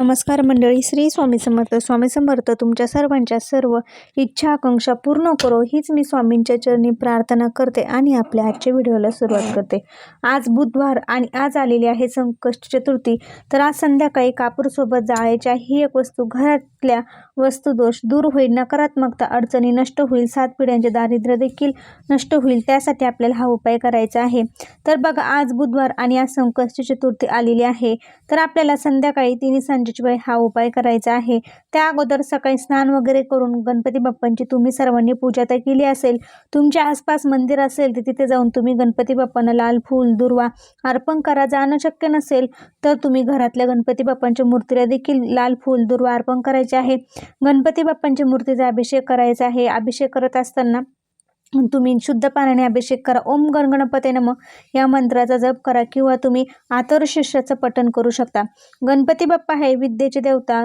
नमस्कार मंडळी श्री स्वामी समर्थ स्वामी समर्थ तुमच्या सर्वांच्या सर्व इच्छा आकांक्षा पूर्ण करो हीच मी स्वामींच्या चरणी प्रार्थना करते आणि आपल्या आजच्या व्हिडिओला सुरुवात करते. आज बुधवार आणि आज आलेली आहे संकष्ट चतुर्थी. तर आज संध्याकाळी कापूरसोबत जाळ्याच्या ही एक वस्तू घरातल्या वस्तुदोष दूर होईल नकारात्मकता अडचणी नष्ट होईल सात पिढ्यांचे दारिद्र्य देखील नष्ट होईल त्यासाठी आपल्याला हा उपाय करायचा आहे. तर बघा आज बुधवार आणि आज संकष्ट चतुर्थी आलेली आहे. तर आपल्याला संध्याकाळी तिन्ही सांजेची हा उपाय करायचा आहे. त्या अगोदर सकाळी स्नान वगैरे करून गणपती बाप्पांची तुम्ही सर्वांनी पूजा तर केली असेल. तुमच्या आसपास मंदिर असेल तर तिथे जाऊन तुम्ही गणपती बाप्पांना लाल फूल दुर्वा अर्पण करा. जाणं शक्य नसेल तर तुम्ही घरातल्या गणपती बाप्पांच्या मूर्तीला देखील लाल फूल दुर्वा अर्पण करायचे आहे. गणपती बाप्पांच्या मूर्तीचा अभिषेक करायचा आहे. अभिषेक करत असताना तुम्ही शुद्ध पाण्याने अभिषेक करा. ओम गणगणपते नम. या मंत्राचा जप करा किंवा तुम्ही आतरशिष्याचं पठण करू शकता. गणपती बाप्पा हे विद्येचे देवता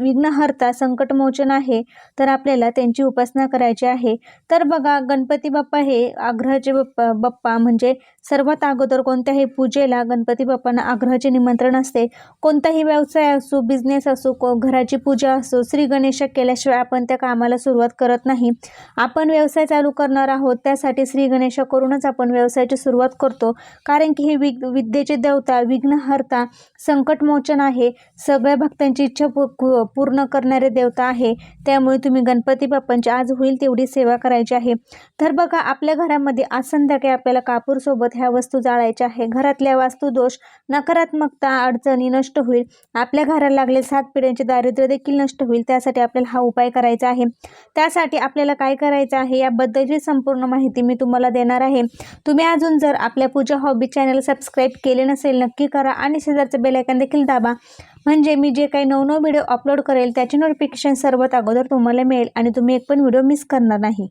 विघ्नहर्ता संकटमोचन आहे तर आपल्याला त्यांची उपासना करायची आहे. तर बघा गणपती बाप्पा हे आग्रहाचे बाप्पा बाप्पा म्हणजे सर्वात अगोदर कोणत्याही पूजेला गणपती बाप्पांना आग्रहाचे निमंत्रण असते. कोणताही व्यवसाय असो बिझनेस असो को घराची पूजा असो श्री गणेश केल्याशिवाय आपण त्या कामाला सुरुवात करत नाही. आपण व्यवसाय चालू करणार आहोत त्यासाठी श्री गणेश करूनच आपण व्यवसायाची सुरुवात करतो. कारण की हे विग विद्येचे देवता विघ्नहर्ता संकटमोचन आहे. सगळ्या भक्तांची इच्छा पू- पूर्ण करणारे देवता आहे. त्यामुळे तुम्ही गणपती बाप्पांची आज होईल तेवढी सेवा करायची आहे. तर बघा आपल्या घरामध्ये आज संध्याकाळी आपल्याला कापूरसोबत ह्या वस्तू जाळायच्या आहे. घरातल्या वास्तुदोष नकारात्मकता अडचणी नष्ट होईल. आपल्या घराला लागले सात पिढ्यांचे दारिद्र्य देखील नष्ट होईल. त्यासाठी आपल्याला हा उपाय करायचा आहे. त्यासाठी आपल्याला काय करायचं आहे याबद्दलची संपूर्ण माहिती मी तुम्हाला देणार आहे. तुम्ही अजून जर आपल्या पूजा हॉबी चॅनल सबस्क्राईब केले नसेल नक्की करा आणि शेजारचं बेलायकन देखील दाबा. म्हणजे मी जे काही नवनव व्हिडिओ अपलोड करेल त्याचे नोटिफिकेशन सर्वात अगोदर तुम्हाला मिळेल आणि तुम्ही एक पण व्हिडिओ मिस करणार नाही.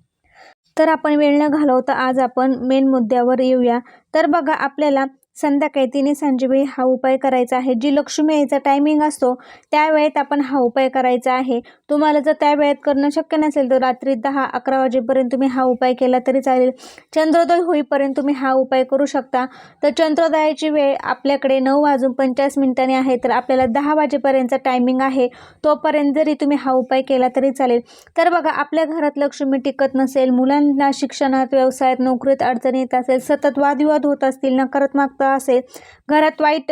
तर आपण वेळ न घालवता आज आपण मेन मुद्द्यावर येऊया. तर बघा आपल्याला संध्याकाळी तिन्ही सांजेवेळी हा उपाय करायचा आहे. जी लक्ष्मी यायचा टायमिंग असतो त्या वेळेत आपण हा उपाय करायचा आहे. तुम्हाला जर त्या वेळेत करणं शक्य नसेल तर रात्री दहा अकरा वाजेपर्यंत तुम्ही हा उपाय केला तरी चालेल. चंद्रोदय होईपर्यंत तुम्ही हा उपाय करू शकता. तर चंद्रोदयाची वेळ आपल्याकडे नऊ वाजून पंचेचाळीस मिनिटांनी आहे तर आपल्याला दहा वाजेपर्यंतचा टायमिंग आहे. तोपर्यंत जरी तुम्ही हा उपाय केला तरी चालेल. तर बघा आपल्या घरात लक्ष्मी टिकत नसेल मुलांना शिक्षणात व्यवसायात नोकरीत अडचणी येत असेल सतत वादविवाद होत असतील नकारात्मक असेल. घरात वाईट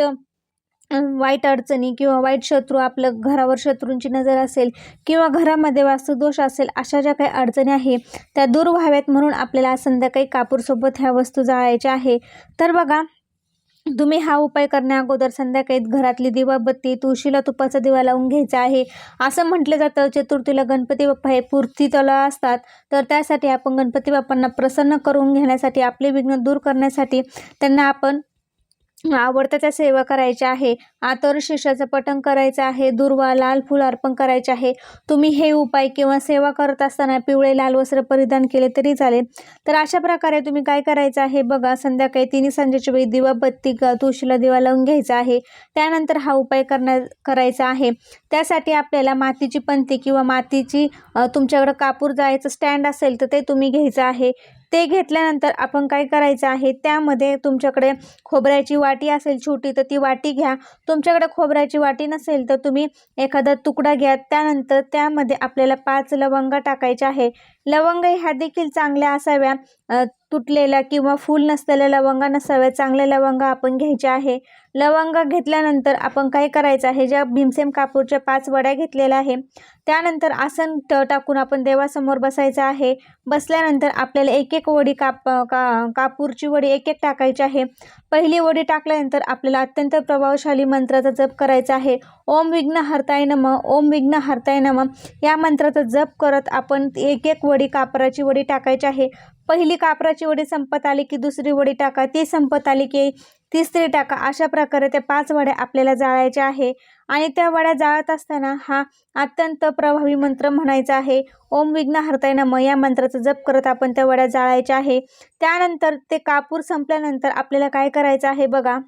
वाईट अडचणी किंवा वाईट शत्रू आपलं घरावर शत्रूंची नजर असेल किंवा घरामध्ये वास्तुदोष असेल अशा ज्या काही अडचणी आहे त्या दूर व्हाव्यात म्हणून आपल्याला संध्याकाळी कापूरसोबत ह्या वस्तू जाळायच्या आहे. तर बघा तुम्ही हा उपाय करण्या अगोदर संध्याकाळी घरातली दिवाबत्ती तुळशीला तुपाचा दिवा लावून घ्यायचा आहे. असं म्हटलं जातं चतुर्थीला गणपती बाप्पा हे पूर्ती तला असतात. तर त्यासाठी आपण गणपती बाप्पांना प्रसन्न करून घेण्यासाठी आपले विघ्न दूर करण्यासाठी त्यांना आपण आवडतं त्या सेवा करायच्या आहे. आतर शिष्याचं पठण करायचं आहे. दुर्वा लाल फूल अर्पण करायचे आहे. तुम्ही हे उपाय किंवा सेवा करत असताना पिवळे लाल वस्त्र परिधान केले तरी चालेल. तर अशा प्रकारे तुम्ही काय करायचं आहे? बघा संध्याकाळी तिन्ही संध्याच्या वेळी दिवा बत्ती तुळशीला दिवा लावून घ्यायचा आहे. त्यानंतर हा उपाय करण्या करायचा आहे. त्यासाठी आपल्याला मातीची पंती किंवा मातीची तुमच्याकडं कापूर जायचं स्टँड असेल तर ते तुम्ही घ्यायचं आहे. ते घेतल्यानंतर आपण काय करायचं आहे? त्यामध्ये तुमच्याकडे खोबऱ्याची वाटी असेल छोटी तर ती वाटी घ्या. तुमच्याकडे खोबऱ्याची वाटी नसेल तर तुम्ही एखादा तुकडा घ्या. त्यानंतर त्यामध्ये आपल्याला पाच लवंगा टाकायच्या आहे. लवंग ह्या देखील चांगल्या असाव्या. तुटलेल्या किंवा फूल नसलेल्या लवंगा नसाव्या. चांगल्या लवंगा आपण घ्यायच्या आहे. लवंगा घेतल्यानंतर आपण काय करायचं आहे? ज्या भीमसेम कापूरच्या पाच वड्या घेतलेल्या आहे त्यानंतर आसन ट टाकून आपण देवासमोर बसायचं आहे. बसल्यानंतर आपल्याला एक एक वडी काप का कापूरची वडी एक एक टाकायची आहे. पहिली वडी टाकल्यानंतर आपल्याला अत्यंत प्रभावशाली मंत्राचा जप करायचा आहे. ओम विघ्न हरताय नम ओम विघ्न हरताय नम. या मंत्राचा जप करत आपण एक एक वडी कापराची वडी टाकायची आहे. पहिली कापराची वडी संपत आली की दुसरी वडी टाका. ती संपत आली की तिसरी टाका. अशा प्रकारे त्या पाच वड्या आपल्याला जाळायच्या आहे. आणि त्या वड्या जाळत असताना हा अत्यंत प्रभावी मंत्र म्हणायचा आहे. ओम विघ्न हरताय नम. या मंत्राचा जप करत आपण त्या वड्या जाळायच्या आहे. त्यानंतर ते कापूर संपल्यानंतर आपल्याला काय करायचं आहे बघा.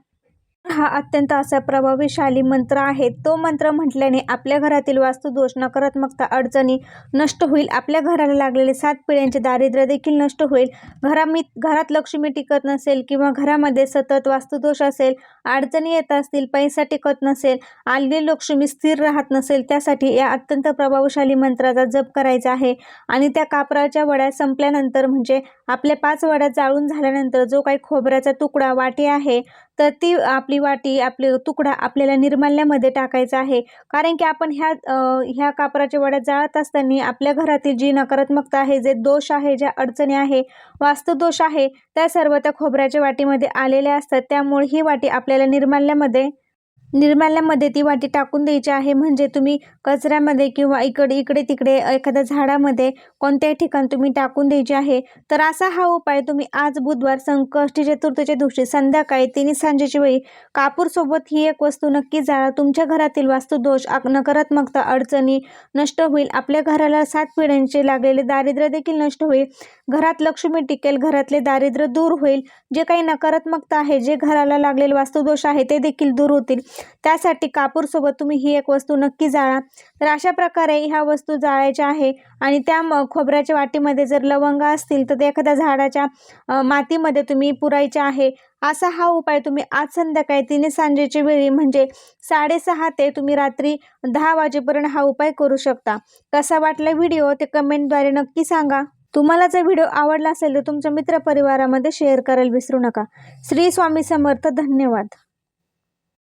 हा अत्यंत असा प्रभावशाली मंत्र आहे. तो मंत्र म्हटल्याने आपल्या घरातील वास्तुदोष नकारात्मकता अडचणी नष्ट होईल. आपल्या घराला लागलेले सात पिढ्यांचे दारिद्र्य देखील नष्ट होईल. घरामी घरात लक्ष्मी टिकत नसेल किंवा घरामध्ये सतत वास्तुदोष असेल अडचणी येत असतील पैसा टिकत नसेल आलेली लक्ष्मी स्थिर राहत नसेल त्यासाठी या अत्यंत प्रभावशाली मंत्राचा जप करायचा आहे. आणि त्या कापराच्या वड्या संपल्यानंतर म्हणजे आपल्या पाच वड्या जाळून झाल्यानंतर जो काही खोबऱ्याचा तुकडा वाटी आहे तर ती आपली वाटी आपली तुकडा आपल्याला निर्माल्यामध्ये टाकायचा आहे. कारण की आपण ह्या ह्या कापराच्या वड्या जाळत असताना आपल्या घरातील जी नकारात्मकता आहे जे दोष आहे ज्या अडचणी आहे वास्तुदोष आहे त्या सर्व त्या खोबऱ्याच्या वाटीमध्ये आलेल्या असतात. त्यामुळे ही वाटी आपल्याला निर्माल्यामध्ये निर्माल्यामध्ये ती वाटी टाकून द्यायची आहे. म्हणजे तुम्ही कचऱ्यामध्ये किंवा इकडे इकडे तिकडे एखाद्या झाडामध्ये कोणत्याही ठिकाणी तुम्ही टाकून द्यायची आहे. तर असा हा उपाय तुम्ही आज बुधवार संकष्टी चतुर्थीच्या दिवशी संध्याकाळी तिन्ही सांजेची वेळी कापूरसोबत ही एक वस्तू नक्की जाळा. तुमच्या घरातील वास्तुदोष नकारात्मकता अडचणी नष्ट होईल. आपल्या घराला सात पिढ्यांचे लागलेले दारिद्र्य देखील नष्ट होईल. घरात लक्ष्मी टिकेल घरातले दारिद्र्य दूर होईल. जे काही नकारात्मकता आहे जे घराला लागलेले वास्तुदोष आहे ते देखील दूर होतील. त्यासाठी कापूरसोबत तुम्ही ही एक वस्तू नक्की जाळा. तर अशा प्रकारे ह्या वस्तू जाळायच्या आहे आणि त्या म खोबऱ्याच्या वाटीमध्ये जर लवंग असतील तर ते एखाद्या झाडाच्या मातीमध्ये तुम्ही पुरायच्या आहे. असा हा उपाय तुम्ही आज संध्याकाळी तिने सांजेच्या वेळी म्हणजे साडेसहा ते तुम्ही रात्री दहा वाजेपर्यंत हा उपाय करू शकता. कसा वाटला व्हिडिओ ते कमेंटद्वारे नक्की सांगा. तुम्हाला जर व्हिडिओ आवडला असेल तर तुमच्या मित्रपरिवारामध्ये शेअर करायला विसरू नका. श्री स्वामी समर्थ धन्यवाद.